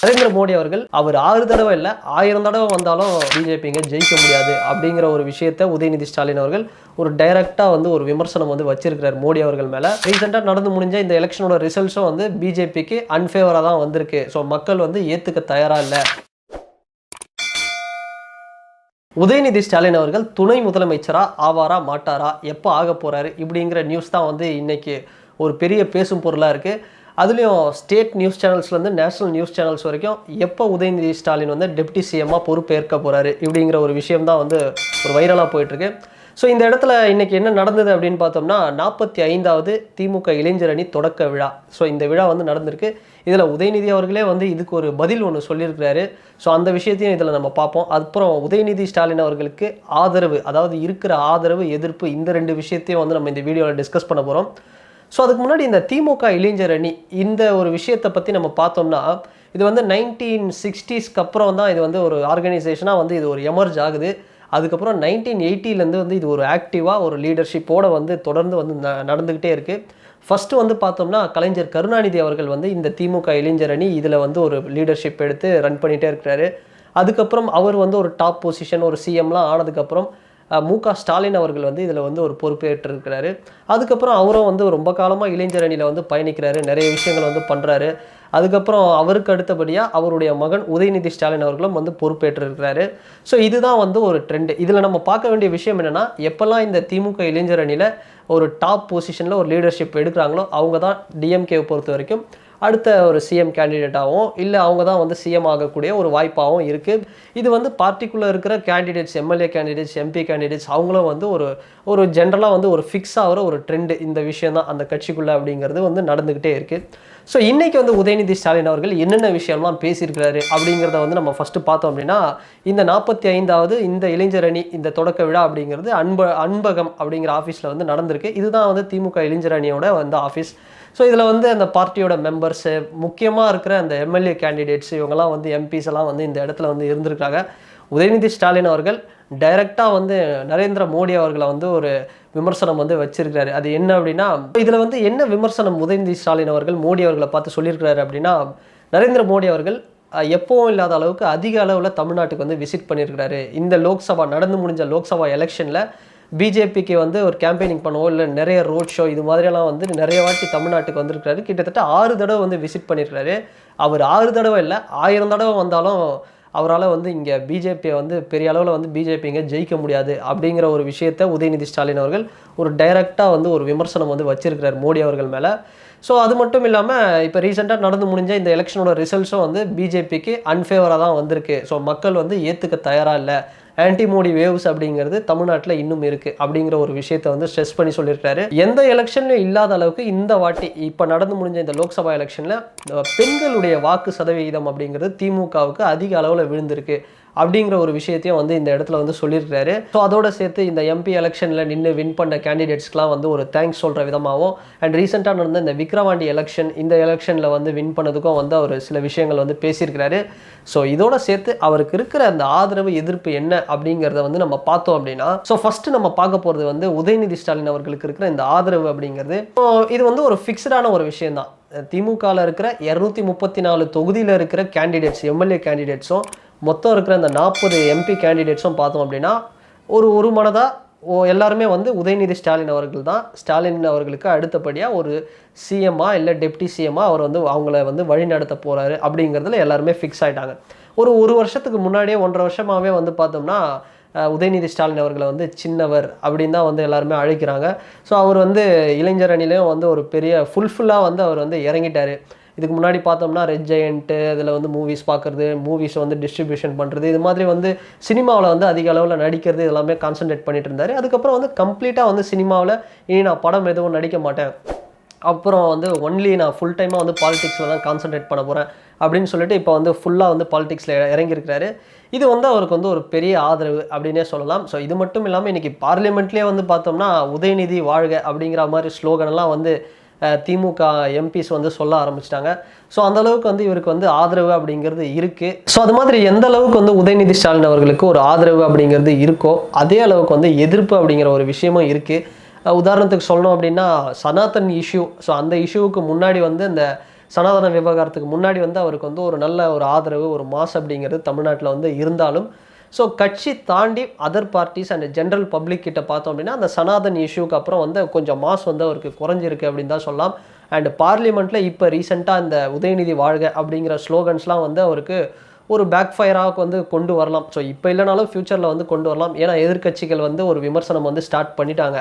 நரேந்திர மோடி அவர்கள் அவர் ஆறு தடவை இல்லை ஆயிரம் தடவை வந்தாலும் பிஜேபிங்க ஜெயிக்க முடியாது அப்படிங்கிற ஒரு விஷயத்த உதயநிதி ஸ்டாலின் அவர்கள் ஒரு டைரக்டாக வந்து ஒரு விமர்சனம் வந்து வச்சிருக்கிறார் மோடி அவர்கள் மேலே. ரீசெண்டாக நடந்து முடிஞ்ச இந்த எலெக்ஷனோட ரிசல்ட்ஸும் வந்து பிஜேபிக்கு அன்ஃபேவராக தான் வந்திருக்கு. ஸோ மக்கள் வந்து ஏற்றுக்க தயாராக இல்லை. உதயநிதி ஸ்டாலின் அவர்கள் துணை முதலமைச்சரா ஆவாரா மாட்டாரா எப்போ ஆக போறாரு இப்படிங்கிற நியூஸ் தான் வந்து இன்னைக்கு ஒரு பெரிய பேசும் பொருளாக இருக்குது அதுலேயும் ஸ்டேட் நியூஸ் சேனல்ஸ்லேருந்து நேஷனல் நியூஸ் சேனல்ஸ் வரைக்கும் எப்போ உதயநிதி ஸ்டாலின் வந்து டெப்டி சிஎம்மாக பொறுப்பேற்க போறாரு இப்படிங்கிற ஒரு விஷயம் தான் வந்து ஒரு வைரலாக போயிட்டுருக்கு. ஸோ இந்த இடத்துல இன்றைக்கி என்ன நடந்தது அப்படின்னு பார்த்தோம்னா நாற்பத்தி ஐந்தாவது திமுக இளைஞர் அணி தொடக்க விழா. ஸோ இந்த விழா வந்து நடந்திருக்கு. இதில் உதயநிதி அவர்களே வந்து இதுக்கு ஒரு பதில் ஒன்று சொல்லியிருக்கிறாரு. ஸோ அந்த விஷயத்தையும் இதில் நம்ம பார்ப்போம். அப்புறம் உதயநிதி ஸ்டாலின் அவர்களுக்கு ஆதரவு அதாவது இருக்கிற ஆதரவு எதிர்ப்பு இந்த ரெண்டு விஷயத்தையும் வந்து நம்ம இந்த வீடியோவில் டிஸ்கஸ் பண்ண போகிறோம் ஸோ அதுக்கு முன்னாடி இந்த திமுக இளைஞர் அணி இந்த ஒரு விஷயத்தை பற்றி நம்ம பார்த்தோம்னா இது வந்து நைன்டீன் சிக்ஸ்டீஸ்க்கு அப்புறம் தான் இது வந்து ஒரு ஆர்கனைசேஷனாக வந்து இது ஒரு எமர்ஜ் ஆகுது. அதுக்கப்புறம் நைன்டீன் எயிட்டிலேருந்து வந்து இது ஒரு ஆக்டிவாக ஒரு லீடர்ஷிப்போடு வந்து தொடர்ந்து வந்து ந- நடந்துக்கிட்டே இருக்குது ஃபஸ்ட்டு வந்து பார்த்தோம்னா கலைஞர் கருணாநிதி அவர்கள் வந்து இந்த திமுக இளைஞர் அணி இதில் வந்து ஒரு லீடர்ஷிப் எடுத்து ரன் பண்ணிகிட்டே இருக்கிறாரு. அதுக்கப்புறம் அவர் வந்து ஒரு டாப் பொசிஷன் ஒரு சிஎம்லாம் ஆனதுக்கப்புறம் மு க ஸ்டாலின் அவர்கள் வந்து இதில் வந்து ஒரு பொறுப்பேற்றிருக்கிறாரு. அதுக்கப்புறம் அவரும் வந்து ரொம்ப காலமாக இளைஞர் அணியில் வந்து பயணிக்கிறாரு. நிறைய விஷயங்கள் வந்து பண்ணுறாரு அதுக்கப்புறம் அவருக்கு அடுத்தபடியாக அவருடைய மகன் உதயநிதி ஸ்டாலின் அவர்களும் வந்து பொறுப்பேற்றிருக்கிறாரு. ஸோ இதுதான் வந்து ஒரு ட்ரெண்டு இதில் நம்ம பார்க்க வேண்டிய விஷயம் என்னென்னா எப்போல்லாம் இந்த திமுக இளைஞர் அணியில் ஒரு டாப் பொசிஷனில் ஒரு லீடர்ஷிப் எடுக்கிறாங்களோ அவங்க தான் டிஎம்கேவை பொறுத்த வரைக்கும் அடுத்த ஒரு சிஎம் கேண்டிடேட்டாகவும் இல்லை அவங்க தான் வந்து சிஎம் ஆகக்கூடிய ஒரு வாய்ப்பாகவும் இருக்குது இது வந்து பார்ட்டிகுலர் இருக்கிற candidates MLA candidates MP candidates அவங்களும் வந்து ஒரு ஒரு ஜென்ரலாக வந்து ஒரு ஃபிக்ஸ் ஆகிற ஒரு ட்ரெண்டு இந்த விஷயம் தான் அந்த கட்சிக்குள்ளே அப்படிங்கிறது வந்து நடந்துக்கிட்டே இருக்குது ஸோ இன்றைக்கி வந்து உதயநிதி ஸ்டாலின் அவர்கள் என்னென்ன விஷயம்லாம் பேசியிருக்கிறாரு அப்படிங்கிறத வந்து நம்ம ஃபஸ்ட்டு பார்த்தோம் அப்படின்னா இந்த நாற்பத்தி ஐந்தாவது இந்த இளைஞர் அணி இந்த தொடக்க விழா அப்படிங்கிறது அன்ப அன்பகம் அப்படிங்கிற ஆஃபீஸில் வந்து நடந்திருக்கு. இதுதான் வந்து திமுக இளைஞர் அணியோட வந்து ஆஃபீஸ் ஸோ இதில் வந்து அந்த பார்ட்டியோட மெம்பர்ஸு முக்கியமாக இருக்கிற அந்த எம்எல்ஏ கேண்டிடேட்ஸ் இவங்கெல்லாம் வந்து எம்பிஸ் எல்லாம் வந்து இந்த இடத்துல வந்து இருந்திருக்காங்க. உதயநிதி ஸ்டாலின் அவர்கள் டைரெக்டாக வந்து நரேந்திர மோடி அவர்களை வந்து ஒரு விமர்சனம் வந்து வச்சிருக்கிறாரு. அது என்ன அப்படின்னா இதில் வந்து என்ன விமர்சனம் உதயநிதி ஸ்டாலின் அவர்கள் மோடி அவர்களை பார்த்து சொல்லியிருக்கிறாரு அப்படின்னா நரேந்திர மோடி அவர்கள் எப்பவும் இல்லாத அளவுக்கு அதிக அளவில் தமிழ்நாட்டுக்கு வந்து விசிட் பண்ணியிருக்கிறாரு. இந்த லோக்சபா நடந்து முடிஞ்ச லோக்சபா எலெக்ஷனில் பிஜேபிக்கு வந்து ஒரு கேம்பெயினிங் பண்ணவோ இல்லை நிறைய ரோட் ஷோ இது மாதிரியெல்லாம் வந்து நிறைய வாட்டி தமிழ்நாட்டுக்கு வந்திருக்கிறாரு. கிட்டத்தட்ட ஆறு தடவை வந்து விசிட் பண்ணியிருக்காரு அவர் ஆறு தடவை இல்லை ஆயிரம் தடவை வந்தாலும் அவரால் வந்து இங்கே பிஜேபியை வந்து பெரிய அளவில் வந்து பிஜேபி இங்கே ஜெயிக்க முடியாது அப்படிங்கிற ஒரு விஷயத்த உதயநிதி ஸ்டாலின் அவர்கள் ஒரு டைரெக்டாக வந்து ஒரு விமர்சனம் வந்து வச்சிருக்கிறார் மோடி அவர்கள் மேலே. ஸோ அது மட்டும் இல்லாமல் இப்போ ரீசெண்டாக நடந்து முடிஞ்ச இந்த எலெக்ஷனோட ரிசல்ட்ஸும் வந்து பிஜேபிக்கு அன்ஃபேவராக தான் வந்திருக்கு. ஸோ மக்கள் வந்து ஏற்றுக்க தயாராக இல்லை. ஆன்டி மோடி வேவ்ஸ் அப்படிங்கிறது தமிழ்நாட்டில் இன்னும் இருக்குது அப்படிங்கிற ஒரு விஷயத்தை வந்து ஸ்ட்ரெஸ் பண்ணி சொல்லியிருக்காரு. எந்த எலெக்ஷன்லையும் இல்லாத அளவுக்கு இந்த வாட்டி இப்போ நடந்து முடிஞ்ச இந்த லோக்சபா எலெக்ஷனில் பெண்களுடைய வாக்கு சதவிகிதம் அப்படிங்கிறது திமுகவுக்கு அதிக அளவில் விழுந்திருக்கு. அப்படிங்கிற ஒரு விஷயத்தையும் வந்து இந்த இடத்துல வந்து சொல்லியிருக்காரு ஸோ அதோட சேர்த்து இந்த எம்பி எலெக்ஷனில் நின்று வின் பண்ண கேண்டிடேட்ஸ்க்குலாம் வந்து ஒரு தேங்க்ஸ் சொல்கிற விதமாகவும் அண்ட் ரீசெண்டாக நடந்த இந்த விக்ரவாண்டி எலெக்ஷன் இந்த எலெக்ஷனில் வந்து வின் பண்ணதுக்கும் வந்து அவர் சில விஷயங்கள் வந்து பேசியிருக்கிறாரு. ஸோ இதோட சேர்த்து அவருக்கு இருக்கிற அந்த ஆதரவு எதிர்ப்பு என்ன அப்படிங்கிறத வந்து நம்ம பார்த்தோம் அப்படின்னா ஸோ ஃபஸ்ட்டு நம்ம பார்க்க போகிறது வந்து உதயநிதி ஸ்டாலின் அவர்களுக்கு இருக்கிற இந்த ஆதரவு அப்படிங்கிறது. இது வந்து ஒரு ஃபிக்ஸ்டான ஒரு விஷயம் தான் திமுகவில் இருக்கிற இரநூத்தி முப்பத்தி நாலு தொகுதியில் இருக்கிற கேண்டிடேட்ஸ் எம்எல்ஏ கேண்டிடேட்ஸும் மொத்தம் இருக்கிற அந்த நாற்பது எம்பி கேண்டிடேட்ஸும் பார்த்தோம் அப்படின்னா ஒரு ஒரு மனதாக ஓ எல்லாருமே வந்து உதயநிதி ஸ்டாலின் அவர்கள் தான். ஸ்டாலின் அவர்களுக்கு அடுத்தபடியாக ஒரு சிஎம்மா இல்லை டெப்டி சிஎம்மா அவர் வந்து அவங்கள வந்து வழிநடத்த போகிறாரு அப்படிங்கிறதுல எல்லாருமே ஃபிக்ஸ் ஆகிட்டாங்க ஒரு ஒரு வருஷத்துக்கு முன்னாடியே ஒன்றரை வருஷமாகவே வந்து பார்த்தோம்னா உதயநிதி ஸ்டாலின் அவர்களை வந்து சின்னவர் அப்படின்னு தான் வந்து எல்லாருமே அழைக்கிறாங்க. ஸோ அவர் வந்து இளைஞர் அணிலையும் வந்து ஒரு பெரிய ஃபுல்ஃபுல்லாக வந்து அவர் வந்து இறங்கிட்டார். இதுக்கு முன்னாடி பார்த்தோம்னா ரெட் ஜெயண்ட்டு இதில் வந்து மூவிஸ் பார்க்குறது மூவிஸ் வந்து டிஸ்ட்ரிபியூஷன் பண்ணுறது இது மாதிரி வந்து சினிமாவில் வந்து அதிக அளவில் நடிக்கிறது இதெல்லாமே கான்சென்ட்ரேட் பண்ணிட்டு இருந்தார். அதுக்கப்புறம் வந்து கம்ப்ளீட்டாக வந்து சினிமாவில் இனி நான் படம் எதுவும் நடிக்க மாட்டேன். அப்புறம் வந்து ஒன்லி நான் ஃபுல் டைமாக வந்து பாலிடிக்ஸில் தான் கான்சன்ட்ரேட் பண்ண போகிறேன் அப்படின்னு சொல்லிட்டு இப்போ வந்து ஃபுல்லாக வந்து பாலிடிக்ஸில் இறங்கியிருக்கிறாரு. இது வந்து அவருக்கு வந்து ஒரு பெரிய ஆதரவு அப்படின்னே சொல்லலாம். ஸோ இது மட்டும் இல்லாமல் இன்றைக்கி பார்லிமெண்ட்லேயே வந்து பார்த்தோம்னா உதயநிதி வாழ்க அப்படிங்கிற மாதிரி ஸ்லோகனெல்லாம் வந்து திமுக எம்பிஸ் வந்து சொல்ல ஆரம்பிச்சிட்டாங்க. ஸோ அந்த அளவுக்கு வந்து இவருக்கு வந்து ஆதரவு அப்படிங்கிறது இருக்குது ஸோ அது மாதிரி எந்த அளவுக்கு வந்து உதயநிதி ஸ்டாலின் அவர்களுக்கு ஒரு ஆதரவு அப்படிங்கிறது இருக்கோ அதே அளவுக்கு வந்து எதிர்ப்பு அப்படிங்கிற ஒரு விஷயமும் இருக்குது உதாரணத்துக்கு சொல்லணும் அப்படின்னா சனாதன் இஷ்யூ ஸோ அந்த இஷ்யூவுக்கு முன்னாடி வந்து இந்த சனாதன விவகாரத்துக்கு முன்னாடி வந்து அவருக்கு வந்து ஒரு நல்ல ஒரு ஆதரவு ஒரு மாஸ் அப்படிங்கிறது தமிழ்நாட்டில் வந்து இருந்தாலும் ஸோ கட்சி தாண்டி other parties and general public கிட்ட பார்த்தோம் அப்படின்னா அந்த சனாதன் இஷ்யூக்கு அப்புறம் வந்து கொஞ்சம் மாஸ் வந்து அவருக்கு குறைஞ்சிருக்கு அப்படின்னு தான் சொல்லலாம். அண்ட் பார்லிமெண்ட்டில் இப்போ ரீசெண்டாக இந்த உதயநிதி வாழ்க அப்படிங்கிற ஸ்லோகன்ஸ்லாம் வந்து அவருக்கு ஒரு பேக் ஃபயராக வந்து கொண்டு வரலாம். ஸோ இப்போ இல்லைனாலும் ஃப்யூச்சரில் வந்து கொண்டு வரலாம். ஏன்னா எதிர்க்கட்சிகள் வந்து ஒரு விமர்சனம் வந்து ஸ்டார்ட் பண்ணிட்டாங்க.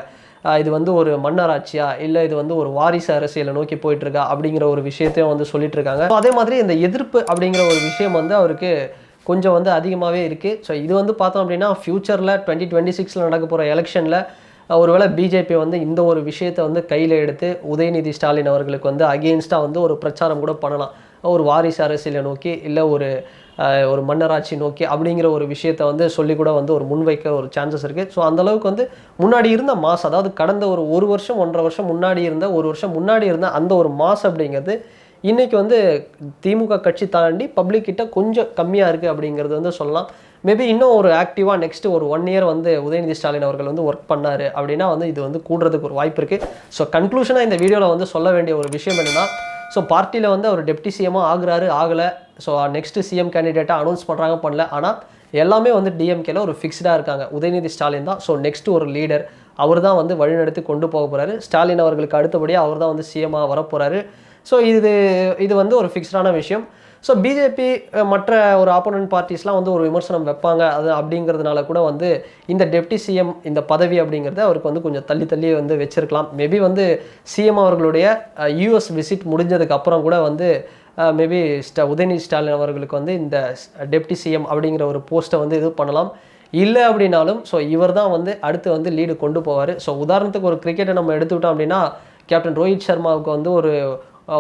இது வந்து ஒரு மன்னராட்சியா? இல்லை இது வந்து ஒரு வாரிசு அரசியலை நோக்கி போயிட்டு இருக்கா அப்படிங்கிற ஒரு விஷயத்தையும் வந்து சொல்லிட்டு இருக்காங்க அதே மாதிரி இந்த எதிர்ப்பு அப்படிங்கிற ஒரு விஷயம் வந்து அவருக்கு கொஞ்சம் வந்து அதிகமாகவே இருக்குது ஸோ இது வந்து பார்த்தோம் அப்படின்னா ஃப்யூச்சரில் டுவெண்ட்டி டுவெண்ட்டி சிக்ஸில் நடக்க போகிற எலெக்ஷனில் ஒருவேளை பிஜேபி வந்து இந்த ஒரு விஷயத்தை வந்து கையில் எடுத்து உதயநிதி ஸ்டாலின் அவர்களுக்கு வந்து அகெயின்ஸ்டாக வந்து ஒரு பிரச்சாரம் கூட பண்ணலாம். ஒரு வாரிசு அரசியலை நோக்கி இல்லை ஒரு ஒரு மன்னராட்சி நோக்கி அப்படிங்கிற ஒரு விஷயத்தை வந்து சொல்லி கூட வந்து ஒரு முன்வைக்க ஒரு சான்சஸ் இருக்குது ஸோ அந்த அளவுக்கு வந்து முன்னாடி இருந்த மாஸ் அதாவது கடந்த ஒரு ஒரு வருஷம் ஒன்றரை வருஷம் முன்னாடி இருந்த ஒரு வருஷம் முன்னாடி இருந்த அந்த ஒரு மாஸ் அப்படிங்கிறது இன்றைக்கி வந்து திமுக கட்சி தாண்டி பப்ளிக் கிட்ட கொஞ்சம் கம்மியாக இருக்குது அப்படிங்கிறது வந்து சொல்லலாம். மேபி இன்னும் ஒரு ஆக்டிவாக நெக்ஸ்ட்டு ஒரு ஒன் இயர் வந்து உதயநிதி ஸ்டாலின் அவர்கள் வந்து ஒர்க் பண்ணாரு அப்படின்னா வந்து இது வந்து கூடுறதுக்கு ஒரு வாய்ப்பு இருக்குது ஸோ கன்க்ளூஷனாக இந்த வீடியோவில் வந்து சொல்ல வேண்டிய ஒரு விஷயம் என்னன்னா ஸோ பார்ட்டியில் வந்து அவர் டெப்டி சிஎம்மாக ஆகுறாரு ஆகலை. ஸோ நெக்ஸ்ட் சிஎம் கேண்டிடேட்டாக அனௌன்ஸ் பண்ணுறாங்க பண்ணல. ஆனால் எல்லாமே வந்து டிஎம்கேல ஒரு ஃபிக்ஸ்டாக இருக்காங்க. உதயநிதி ஸ்டாலின் தான். ஸோ நெக்ஸ்ட் ஒரு லீடர் அவர் தான் வந்து வழிநடத்தி கொண்டு போக போகிறாரு ஸ்டாலின் அவர்களுக்கு அடுத்தபடியாக அவர் தான் வந்து சிஎம்மாக வரப்போகிறாரு ஸோ இது இது வந்து ஒரு ஃபிக்ஸ்டான விஷயம். ஸோ பிஜேபி மற்ற ஒரு ஆப்போனன்ட் பார்ட்டிஸ்லாம் வந்து ஒரு விமர்சனம் வைப்பாங்க. அது அப்படிங்கிறதுனால கூட வந்து இந்த டெப்டி சிஎம் இந்த பதவி அப்படிங்கிறத அவருக்கு வந்து கொஞ்சம் தள்ளி தள்ளி வந்து வச்சிருக்கலாம். மேபி வந்து சிஎம் அவர்களுடைய யூஎஸ் விசிட் முடிஞ்சதுக்கு அப்புறம் கூட வந்து மேபி ஸ்ட உதயநிதி ஸ்டாலின் அவர்களுக்கு வந்து இந்த டெப்டி சிஎம் அப்படிங்கிற ஒரு போஸ்ட்டை வந்து இது பண்ணலாம். இல்லை அப்படின்னாலும் ஸோ இவர் தான் வந்து அடுத்து வந்து லீடு கொண்டு போவார். ஸோ உதாரணத்துக்கு ஒரு கிரிக்கெட்டை நம்ம எடுத்துக்கிட்டோம் அப்படின்னா கேப்டன் ரோஹித் சர்மாவுக்கு வந்து ஒரு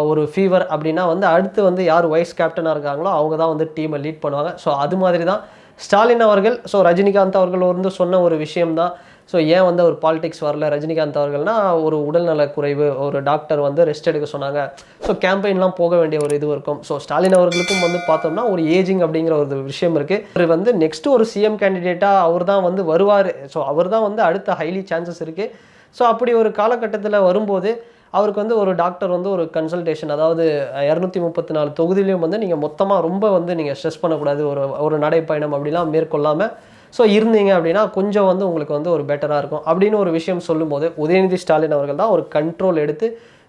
ஒரு ஃபீவர் அப்படின்னா வந்து அடுத்து வந்து யார் வைஸ் கேப்டனாக இருக்காங்களோ அவங்க தான் வந்து டீமை லீட் பண்ணுவாங்க. ஸோ அது மாதிரி தான் ஸ்டாலின் அவர்கள் ஸோ ரஜினிகாந்த் அவர்கள் வந்து சொன்ன ஒரு விஷயம்தான். ஸோ ஏன் வந்து அவர் பாலிடிக்ஸ் வரல? ரஜினிகாந்த் அவர்கள்னா ஒரு உடல்நல குறைவு ஒரு டாக்டர் வந்து ரெஸ்ட் எடுக்க சொன்னாங்க. ஸோ கேம்பெயின்லாம் போக வேண்டிய ஒரு இது இருக்கும். ஸோ ஸ்டாலின் அவர்களுக்கும் வந்து பார்த்தோம்னா ஒரு ஏஜிங் அப்படிங்கிற ஒரு விஷயம் இருக்குது அவர் வந்து நெக்ஸ்ட்டு ஒரு சிஎம் கேண்டிடேட்டாக அவர் தான் வந்து வருவார். ஸோ அவர் தான் வந்து அடுத்த ஹைலி சான்சஸ் இருக்குது ஸோ அப்படி ஒரு காலகட்டத்தில் வரும்போது அவருக்கு வந்து ஒரு டாக்டர் வந்து ஒரு கன்சல்டேஷன் அதாவது இரநூத்தி முப்பத்தி நாலு தொகுதியிலையும் வந்து நீங்கள் மொத்தமாக ரொம்ப வந்து நீங்கள் ஸ்ட்ரெஸ் பண்ணக்கூடாது ஒரு ஒரு நடைப்பயணம் அப்படிலாம் மேற்கொள்ளாமல் ஸோ இருந்தீங்க அப்படின்னா கொஞ்சம் வந்து உங்களுக்கு வந்து ஒரு பெட்டராக இருக்கும். அப்படின்னு ஒரு விஷயம் சொல்லும்போது உதயநிதி ஸ்டாலின் அவர்கள் தான் ஒரு கண்ட்ரோல் எடுத்து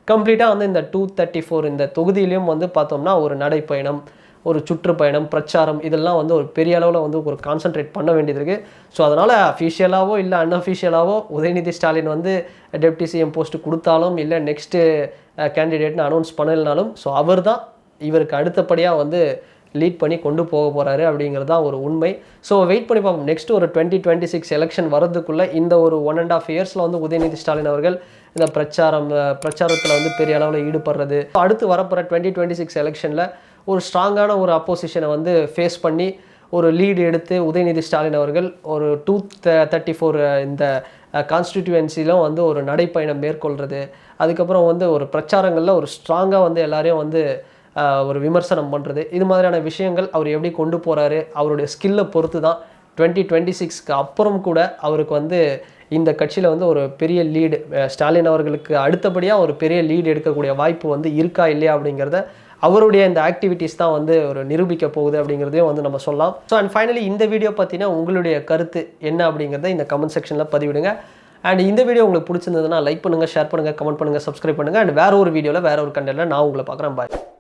கம்ப்ளீட்டாக வந்து இந்த டூ தேர்ட்டி ஃபோர் இந்த தொகுதியிலையும் வந்து பார்த்தோம்னா ஒரு நடைப்பயணம். ஒரு சுற்றுப்பயணம் பிரச்சாரம் இதெல்லாம் வந்து ஒரு பெரிய அளவில் வந்து ஒரு கான்சென்ட்ரேட் பண்ண வேண்டியது இருக்குது ஸோ அதனால் அஃபீஷியலாகவோ இல்லை அன்அஃபிஷியலாகவோ உதயநிதி ஸ்டாலின் வந்து டெப்டி சிஎம் போஸ்ட்டு கொடுத்தாலும் இல்லை நெக்ஸ்ட்டு கேண்டிடேட்னு அனௌன்ஸ் பண்ணலைனாலும் ஸோ அவர் தான் இவருக்கு அடுத்தபடியாக வந்து லீட் பண்ணி கொண்டு போக போகிறாரு அப்படிங்கிறது தான் ஒரு உண்மை. ஸோ வெயிட் பண்ணி பார்ப்போம். நெக்ஸ்ட் ஒரு டுவெண்ட்டி டுவெண்ட்டி சிக்ஸ் எலெக்ஷன் வரதுக்குள்ளே இந்த ஒரு ஒன் அண்ட் ஆஃப் இயர்ஸில் வந்து உதயநிதி ஸ்டாலின் அவர்கள் இந்த பிரச்சாரம் பிரச்சாரத்தில் வந்து பெரிய அளவில் ஈடுபடுறது. அடுத்து வரப்போகிற டுவெண்ட்டி டுவெண்ட்டி சிக்ஸ் எலெக்ஷனில் ஒரு ஸ்ட்ராங்கான ஒரு அப்போசிஷனை வந்து ஃபேஸ் பண்ணி ஒரு லீடு எடுத்து உதயநிதி ஸ்டாலின் அவர்கள் ஒரு டூ தேர்ட்டி ஃபோர் இந்த கான்ஸ்டிடியூவன்சிலும் வந்து ஒரு நடைப்பயணம் மேற்கொள்கிறது அதுக்கப்புறம் வந்து ஒரு பிரச்சாரங்களில் ஒரு ஸ்ட்ராங்காக வந்து எல்லாரையும் வந்து ஒரு விமர்சனம் பண்ணுறது இது மாதிரியான விஷயங்கள் அவர் எப்படி கொண்டு போகிறாரு அவருடைய ஸ்கில்லை பொறுத்து தான் டுவெண்ட்டி டுவெண்ட்டி சிக்ஸ்க்கு அப்புறம் கூட அவருக்கு வந்து இந்த கட்சியில் வந்து ஒரு பெரிய லீடு ஸ்டாலின் அவர்களுக்கு அடுத்தபடியாக ஒரு பெரிய லீடு எடுக்கக்கூடிய வாய்ப்பு வந்து இருக்கா இல்லையா அப்படிங்கிறத அவருடைய இந்த ஆக்டிவிட்டீஸ் தான் வந்து ஒரு நிரூபிக்க போகுது அப்படிங்கிறதையும் வந்து நம்ம சொல்லலாம். ஸோ அண்ட் ஃபைனலி இந்த வீடியோ பார்த்தீங்கன்னா உங்களுடைய கருத்து என்ன அப்படிங்கிறத இந்த கமெண்ட் செக்ஷனில் பதிவிடுங்க. அண்ட் இந்த வீடியோ உங்களுக்கு பிடிச்சிருந்ததுன்னா லைக் பண்ணுங்கள் ஷேர் பண்ணுங்கள் கமெண்ட் பண்ணுங்கள் சப்ஸ்கிரைப் பண்ணுங்கள் அண்ட் வேறு ஒரு வீடியோவில் வேறு ஒரு கண்டென்ட்டில் நான் உங்களை பார்க்குறேன். பாய்